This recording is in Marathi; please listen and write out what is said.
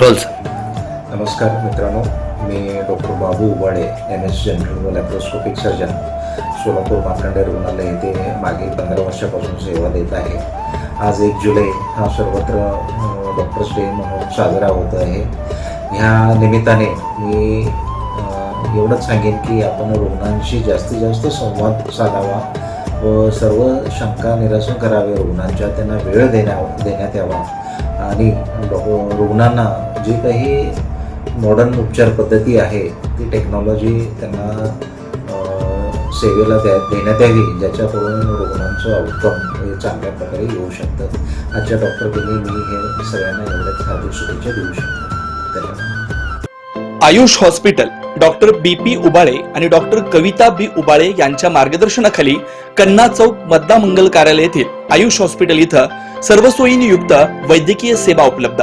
रोल सर नमस्कार मित्रांनो मी doctor Babu Ubade M S general laparoscopic surgeon Solapur Markande रुग्णालय येथे मागील पंधरा वर्षापासून सेवा देत आहे. आज एक जुलै हा सर्वत्र डॉक्टर्स डे म्हणून साजरा होत आहे. ह्या निमित्ताने मी एवढंच सांगेन की आपण रुग्णांशी जास्तीत जास्त संवाद साधावा व सर्व शंका निरसन करावे. रुग्णांच्या त्यांना वेळ देण्या देण्यात यावा. आणि रुग्णांना जे काही मॉडर्न उपचार पद्धती आहे ती टेक्नॉलॉजी त्यांना सेवेला द्या देण्यात यावी ज्याच्याकडून रुग्णांचं आउटकम हे चांगल्या प्रकारे येऊ शकतं. आजच्या डॉक्टर दिनी मी हे सगळ्यांना एवढ्याच साधू शुभेच्छा देऊ शकतो. Ayush hospital doctor B P Ubale आणि डॉक्टर कविता बी उबाळे यांच्या मार्गदर्शनाखाली कन्ना चौक मद्दा मंगल कार्यालय येथील आयुष हॉस्पिटल इथं सर्व युक्त वैद्यकीय सेवा उपलब्ध.